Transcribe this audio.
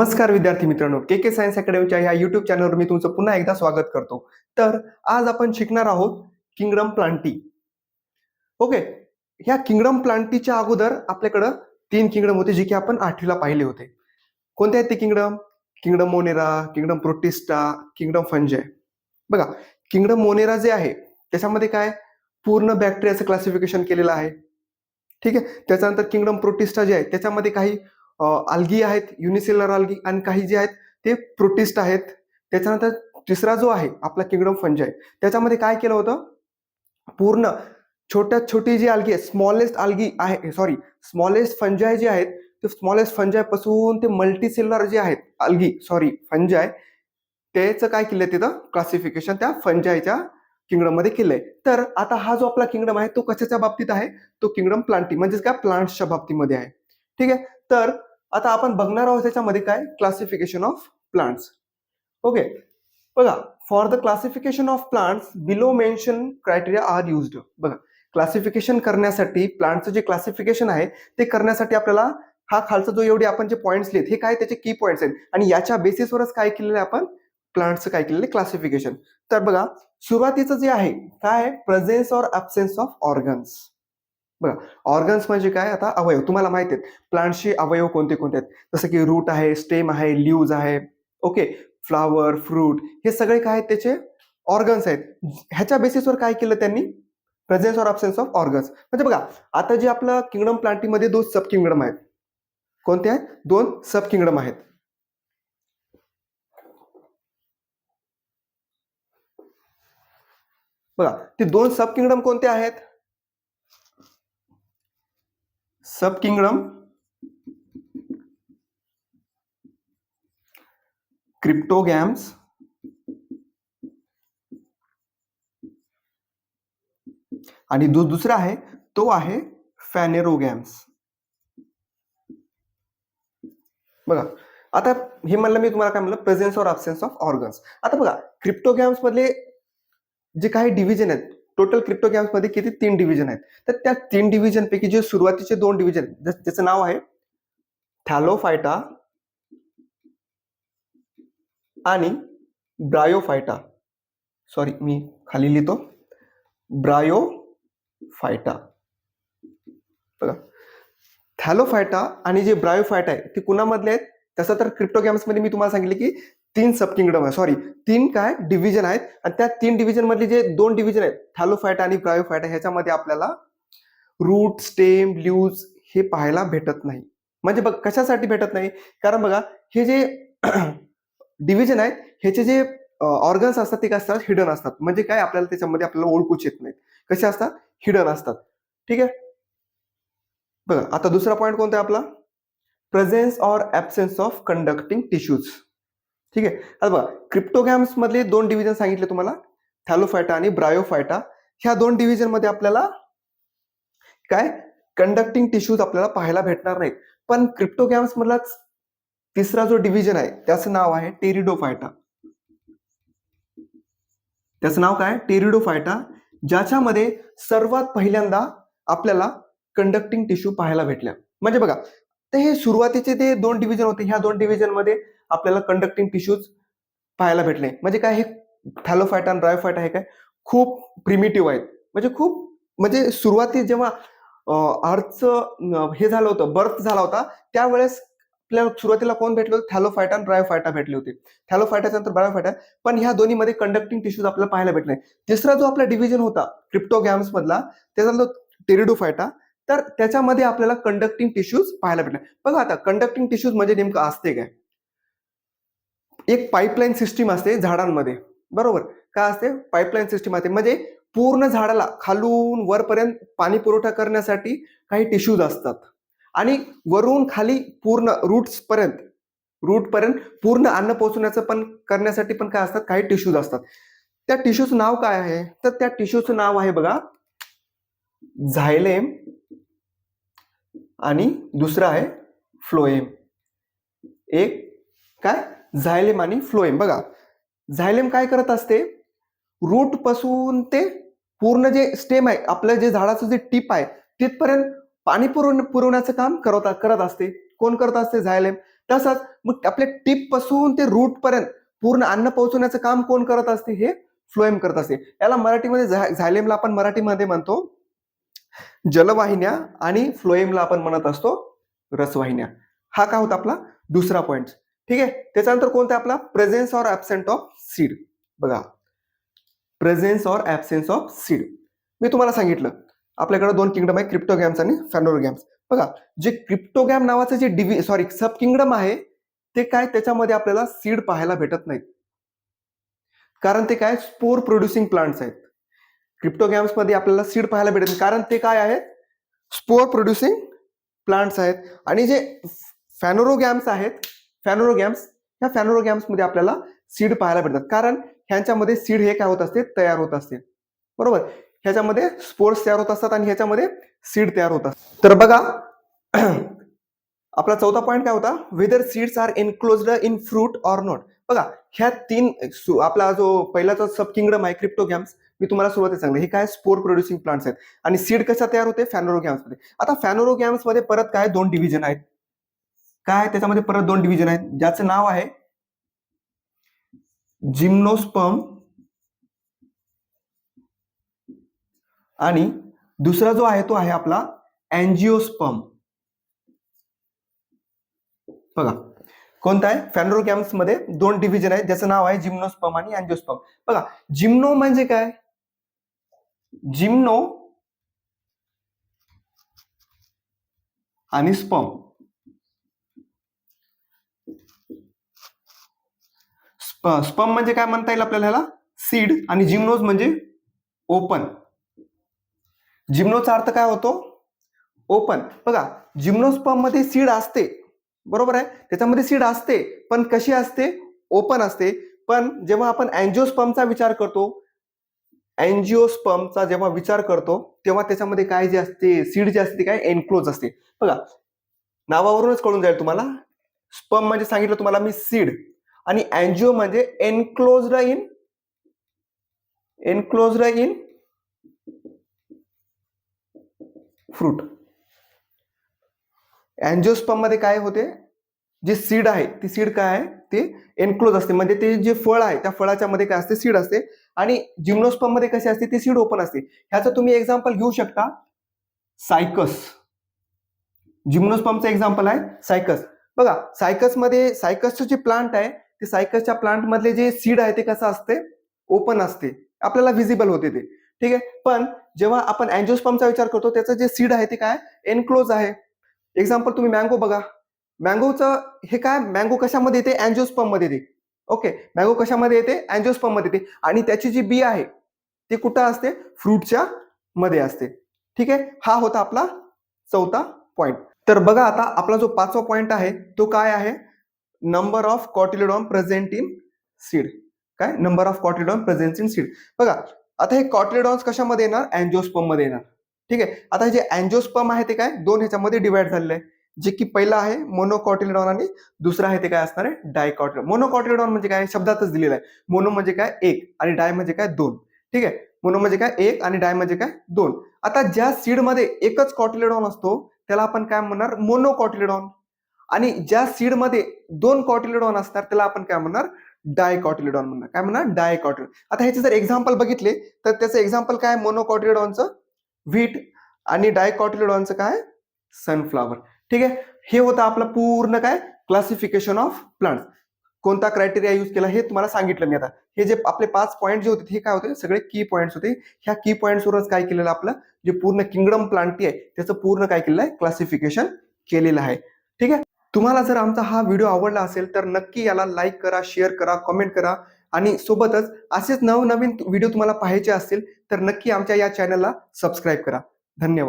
नमस्कार विद्यार्थी मित्रांनो के के सायन्स अकॅडमीच्या ह्या युट्यूब चॅनलवर मी तुमचं पुन्हा एकदा स्वागत करतो. तर आज आपण शिकणार आहोत किंगडम प्लांटी. ओके ह्या किंगडम प्लांटीच्या अगोदर आपल्याकडं तीन किंगडम होते जे की आपण आठवीला पाहिले होते. कोणते आहेत ते kingdom? Kingdom Monera kingdom Protista kingdom Fungi बघा किंगडम मोनेरा जे आहे त्याच्यामध्ये काय? पूर्ण बॅक्टेरियाचं क्लासिफिकेशन केलेलं आहे. ठीक आहे? त्याच्यानंतर किंगडम प्रोटिस्टा जे आहे त्याच्यामध्ये काही आल्गी आहेत युनिसेलर आल्गी आणि काही जे आहेत ते प्रोटिस्ट आहेत. त्याच्यानंतर तिसरा जो आहे आपला किंगडम फंजाय त्याच्यामध्ये काय केलं होतं? पूर्ण छोट्यात छोटी जी आल्गी आहे स्मॉलेस्ट आल्गी आहे सॉरी स्मॉलेस्ट फंजाय जे आहेत ते स्मॉलेस्ट फंजायपासून ते मल्टीसेलर जे आहेत आल्गी सॉरी फंजाय त्याचं काय केलंय तिथं? क्लासिफिकेशन त्या फंजायच्या किंगडममध्ये केलंय. तर आता हा जो आपला किंगडम आहे तो कशाच्या बाबतीत आहे? तो किंगडम प्लांटी म्हणजेच काय? प्लांट्सच्या बाबतीमध्ये आहे. ठीक आहे? तर आता आपण बघणार आहोत त्याच्यामध्ये काय? क्लासिफिकेशन ऑफ प्लांट्स ओके बघा for the classification of plants below mention criteria are used बघा क्लासिफिकेशन करण्यासाठी प्लांटचं जे क्लासिफिकेशन आहे ते करण्यासाठी आपल्याला हा खालचा जो एवढे आपण जे पॉईंट्स लिहित हे काय त्याचे की पॉईंट्स आहेत. आणि याच्या बेसिसवरच काय केलेलं आहे आपण? प्लांटचं काय केलेलं आहे? क्लासिफिकेशन तर बघा सुरुवातीचं जे आहे काय आहे? Presence or absence of organs बघा ऑर्गन्स म्हणजे काय? आता अवयव. तुम्हाला माहिती आहेत प्लांटचे अवयव कोणते कोणते आहेत? जसं की रूट आहे स्टेम आहे ल्यूज आहे. ओके फ्लावर फ्रूट हे सगळे काय आहेत त्याचे? ऑर्गन्स आहेत. ह्याच्या बेसिसवर काय केलं त्यांनी? Presence or absence of organs म्हणजे बघा आता जे आपलं किंगडम प्लांटीमध्ये दोन सब किंगडम आहेत. कोणते आहेत? दोन सब किंगडम आहेत. बघा ते दोन सब किंगडम कोणते आहेत? सब किंगडम क्रिप्टोगॅम्स आणि दु दुसरा आहे तो आहे फॅनेरोगॅम्स. बघा आता हे म्हणलं मी तुम्हाला काय म्हणलं presence or absence of organs आता बघा क्रिप्टोगॅम्स मधले जे काही डिव्हिजन आहेत टोटल क्रिप्टोगॅम्समध्ये किती? तीन डिव्हिजन आहेत. तर त्या तीन डिव्हिजन पैकी जे सुरुवातीचे दोन डिव्हिजन त्याचं नाव आहे थॅलोफायटा आणि ब्रायोफायटा सॉरी मी खाली लिहितो. ब्रायोफायटा बघा. थॅलोफायटा आणि जे ब्रायोफायटा आहे ते कुणामधले आहेत? तसं तर क्रिप्टोगॅम्समध्ये मी तुम्हाला सांगितले की तीन सब किंगडम आहे. सॉरी तीन काय? डिव्हिजन आहेत. आणि त्या तीन डिव्हिजन मधले जे दोन डिव्हिजन आहेत थॅलोफायटा आणि ब्रायोफायटा ह्याच्यामध्ये आपल्याला रूट स्टेम ल्यूज हे पाहायला भेटत नाही. म्हणजे बघ कशासाठी भेटत नाही? कारण बघा हे जे डिव्हिजन आहेत ह्याचे जे ऑर्गन्स असतात ते काय असतात? हिडन असतात. म्हणजे काय? आपल्याला त्याच्यामध्ये आपल्याला ओळखूच येत नाहीत. कसे असतात? हिडन असतात. ठीक आहे? बघा आता दुसरा पॉईंट कोणता आहे आपला? Presence or absence of conducting tissues ठीक आहे? आता बघा क्रिप्टोगॅम्स मधले दोन डिव्हिजन सांगितले तुम्हाला. थॅलोफायटा आणि ब्रायोफायटा ह्या दोन डिव्हिजनमध्ये आपल्याला काय? कंडक्टिंग टिश्यूज आपल्याला पाहायला भेटणार नाहीत. पण क्रिप्टोगॅम्स मधलाच तिसरा जो डिव्हिजन आहे त्याचं नाव आहे टेरिडोफायटा त्याचं नाव काय? टेरिडोफायटा ज्याच्यामध्ये सर्वात पहिल्यांदा आपल्याला कंडक्टिंग टिश्यू पाहायला भेटल्या. म्हणजे बघा तर हे सुरुवातीचे ते दोन डिव्हिजन होते ह्या दोन डिव्हिजनमध्ये आपल्याला कंडक्टिंग टिश्यूज पाहायला भेटले. म्हणजे काय हे थॅलोफायट आणि ड्रायफायट हे काय खूप प्रिमिटिव्ह आहेत. म्हणजे खूप म्हणजे सुरुवाती जेव्हा अर्थचं हे झालं होतं बर्थ झाला होता त्यावेळेस आपल्याला सुरुवातीला कोण भेटले होते? थॅलोफायटा आणि ब्रायोफायटा भेटले होते. थॅलोफायटाच्या नंतर ब्रायोफायटा पण ह्या दोन्हीमध्ये कंडक्टिंग टिश्यूज आपल्याला पाहायला भेटले. तिसरा जो आपला डिव्हिजन होता क्रिप्टोगॅम्स मधला त्याचा जो टेरिडोफायटा तर त्याच्यामध्ये आपल्याला कंडक्टिंग टिश्यूज पाहायला भेटले. बघा आता कंडक्टिंग टिश्यूज म्हणजे नेमकं असते काय? एक पाईपलाईन सिस्टीम असते झाडांमध्ये. बरोबर? काय असते? पाईपलाईन सिस्टीम असते. म्हणजे पूर्ण झाडाला खालून वरपर्यंत पाणी पुरवठा करण्यासाठी काही टिश्यूज असतात. आणि वरून खाली पूर्ण रूट्सपर्यंत रूटपर्यंत पूर्ण अन्न पोहोचवण्याचं पण करण्यासाठी पण काय असतात? काही टिश्यूज असतात. त्या टिश्यूचं नाव काय आहे? तर त्या टिश्यूचं नाव आहे बघा झायलेम आणि दुसरं आहे फ्लोएम एक काय? झायलेम आणि फ्लोएम. बघा झायलेम काय करत असते? रूटपासून ते पूर्ण जे स्टेम आहे आपलं जे झाडाचं जे टिप आहे तिथपर्यंत पाणी पुरव पुरवण्याचं काम करत करत असते. कोण करत असते? झायलेम. तसंच मग आपल्या टीपपासून ते रूट पर्यंत पूर्ण अन्न पोहोचवण्याचं काम कोण करत असते? हे फ्लोएम करत असते. याला मराठीमध्ये झा- झायलेमला आपण मराठीमध्ये म्हणतो जलवाहिन्या आणि फ्लोएमला आपण म्हणत असतो रसवाहिन्या. हा काय होता आपला? दुसरा पॉइंट ठीक आहे? त्याच्यानंतर कोणता आहे आपला? Presence or absent of seed बघा. Presence or absence of seed मी तुम्हाला सांगितलं. आपल्याकडे दोन किंगडम आहे क्रिप्टोगॅम्स आणि फॅनोरोगॅम्स बघा जे क्रिप्टोगॅम नावाचं जे डिव्हि सॉरी सब किंगडम आहे ते काय? त्याच्यामध्ये आपल्याला सीड पाहायला भेटत नाहीत. कारण ते काय? स्पोर प्रोड्युसिंग प्लांट्स आहेत. क्रिप्टोगॅम्समध्ये आपल्याला सीड पाहायला भेटत नाही. कारण ते काय आहेत? स्पोर प्रोड्युसिंग प्लांट्स आहेत. आणि जे फॅनोरोगॅम्स आहेत फॅनोरोगॅम्स ह्या फॅनोरोगॅम्समध्ये आपल्याला सीड पाहायला भेटतात. कारण ह्यांच्यामध्ये सीड हे काय होत असते? तयार होत असते. बरोबर? ह्याच्यामध्ये स्पोर्ट्स तयार होत असतात आणि ह्याच्यामध्ये सीड तयार होतात तर बघा आपला चौथा पॉईंट काय होता? Whether seeds are enclosed in fruit or not बघा ह्या तीन आपला जो पहिलाचा सब किंगडम आहे क्रिप्टोगॅम्स मी तुम्हाला सुरुवातीला सांगले हे काय स्पोर प्रोड्युसिंग प्लांट्स आहेत. आणि सीड कशा तयार होते? फॅनोरोगॅम्समध्ये. आता फॅनोरोगॅम्समध्ये परत काय? दोन डिव्हिजन आहेत. काय त्याच्यामध्ये परत दोन डिव्हिजन आहेत. ज्याचं नाव आहे जिम्नोस्पर्म आणि दुसरा जो आहे तो आहे आपला अँजिओस्पम बघा कोणता आहे? फॅनोरोगॅम्समध्ये दोन डिव्हिजन आहेत. ज्याचं नाव आहे जिम्नोस्पर्म आणि अँजिओस्पम बघा जिम्नो म्हणजे काय? जिम्नो आणि स्पर्म म्हणजे काय म्हणता येईल आपल्याला ह्याला? सीड आणि जिम्नोज म्हणजे ओपन जिम्नोचा अर्थ काय होतो? ओपन बघा जिम्नोस्पममध्ये सीड असते. बरोबर आहे? त्याच्यामध्ये सीड असते पण कशी असते? ओपन असते. पण जेव्हा आपण अँजिओस्पमचा विचार करतो अँजिओस्पमचा जेव्हा विचार करतो तेव्हा त्याच्यामध्ये काय जे असते? सीड जे असते ते काय? एनक्लोज असते. बघा नावावरूनच कळून जाईल तुम्हाला. स्पम म्हणजे सांगितलं तुम्हाला मी सीड आणि अँजिओ म्हणजे enclose in enclose in fruit अँजिओस्पर्ममध्ये काय होते? जे सीड आहे ती सीड काय आहे? ते एनक्लोज असते. म्हणजे ते जे फळ आहे त्या फळाच्या मध्ये काय असते? सीड असते. आणि जिम्नोस्पममध्ये कसे असते? ते सीड ओपन असते. ह्याचं तुम्ही एक्झाम्पल घेऊ शकता. सायकस जिम्नोस्पमचं एक्झाम्पल आहे. सायकस बघा सायकसमध्ये सायकसचं जे प्लांट आहे ते सायकसच्या प्लांट मधले जे सीड आहे ते कसं असते? ओपन असते. आपल्याला व्हिजिबल होते ते. ठीक आहे? पण जेव्हा आपण अँजिओस्पमचा विचार करतो त्याचं जे सीड आहे ते काय? एनक्लोज आहे. एक्झाम्पल तुम्ही मँगो बघा. मँगोचं हे काय? मँगो कशामध्ये येते? अँजिओस्पर्ममध्ये येते. ओके मँगो कशामध्ये येते? अँजिओस्पर्ममध्ये येते. आणि त्याची जी बी आहे ती कुठं असते? फ्रूटच्या मध्ये असते. ठीक आहे? हा होता आपला चौथा पॉइंट तर बघा आता आपला जो पाचवा पॉइंट आहे तो काय आहे? Number of cotyledon present in seed काय number of cotyledon present in seed बघा आता हे कॉटिलिडॉन्स कशामध्ये येणार? अँजिओस्पर्ममध्ये येणार. ठीक आहे? आता हे जे अँजिओस्पर्म आहे ते काय? दोन ह्याच्यामध्ये डिवाइड झालेलं आहे. जे की पहिला आहे मोनोकॉटिलिडॉन आणि दुसरा आहे ते काय असणार आहे? डायकॉटिलिडॉन मोनोकॉटिलिडॉन म्हणजे काय? शब्दातच दिलेलं आहे. मोनो म्हणजे काय? एक. आणि डाय म्हणजे काय? दोन. ठीक आहे? मोनो म्हणजे काय? एक आणि डाय म्हणजे काय? दोन. आता ज्या सीडमध्ये एकच कॉटिलेडॉन असतो त्याला आपण काय म्हणणार? मोनोकॉटिलेडॉन आणि ज्या सीडमध्ये दोन कॉटिलेडॉन असणार त्याला आपण काय म्हणणार? डायकॉटिलेडॉन म्हणणार. काय म्हणणार? डायकॉटिलिडॉन आता ह्याचे जर एक्झाम्पल बघितले तर त्याचं एक्झाम्पल काय? मोनोकॉटिलेडॉनचं व्हीट आणि डायकॉटिलेडॉनचं काय? सनफ्लावर ठीक आहे? हे होतं आपलं पूर्ण काय? क्लासिफिकेशन ऑफ प्लांट्स कोणता क्रायटेरिया यूज केला हे तुम्हाला सांगितलं मी आता. हे जे आपले पाच पॉईंट जे होते हे काय होते? सगळे की पॉईंट्स होते. ह्या की पॉईंट्सवरच काय केलेलं आपलं? जे पूर्ण किंगडम प्लांटी आहे त्याचं पूर्ण काय केलेलं आहे? क्लासिफिकेशन केलेलं आहे. ठीक आहे? तुम्हाला जर आमचा हा व्हिडिओ आवडला असेल तर नक्की याला लाईक करा शेअर करा कमेंट करा. आणि सोबतच असेच नवनवीन व्हिडिओ तुम्हाला पाहायचे असतील तर नक्की आमच्या या चॅनलला सबस्क्राईब करा. धन्यवाद.